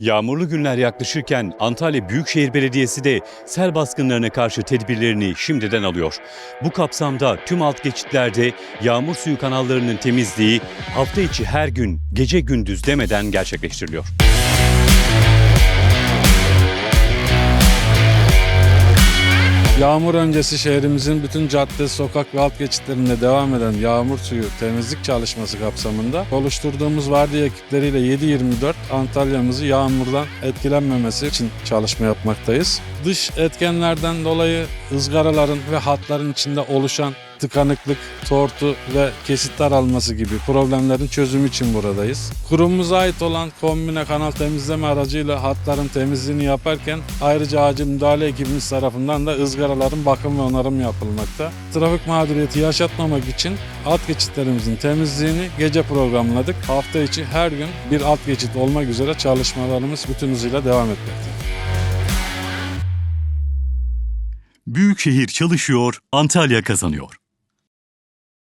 Yağmurlu günler yaklaşırken Antalya Büyükşehir Belediyesi de sel baskınlarına karşı tedbirlerini şimdiden alıyor. Bu kapsamda tüm alt geçitlerde yağmur suyu kanallarının temizliği hafta içi her gün gece gündüz demeden gerçekleştiriliyor. Yağmur öncesi şehrimizin bütün cadde, sokak ve alt geçitlerinde devam eden yağmur suyu temizlik çalışması kapsamında oluşturduğumuz vardiya ekipleriyle 7-24 Antalya'mızı yağmurdan etkilenmemesi için çalışma yapmaktayız. Dış etkenlerden dolayı ızgaraların ve hatların içinde oluşan tıkanıklık, tortu ve kesit daralması gibi problemlerin çözümü için buradayız. Kurumumuza ait olan kombine kanal temizleme aracıyla hatların temizliğini yaparken ayrıca acil müdahale ekibimiz tarafından da ızgaraların bakım ve onarım yapılmakta. Trafik mağduriyeti yaşatmamak için alt geçitlerimizin temizliğini gece programladık. Hafta içi her gün bir alt geçit olmak üzere çalışmalarımız bütün hızıyla devam etmekte. Büyükşehir çalışıyor, Antalya kazanıyor.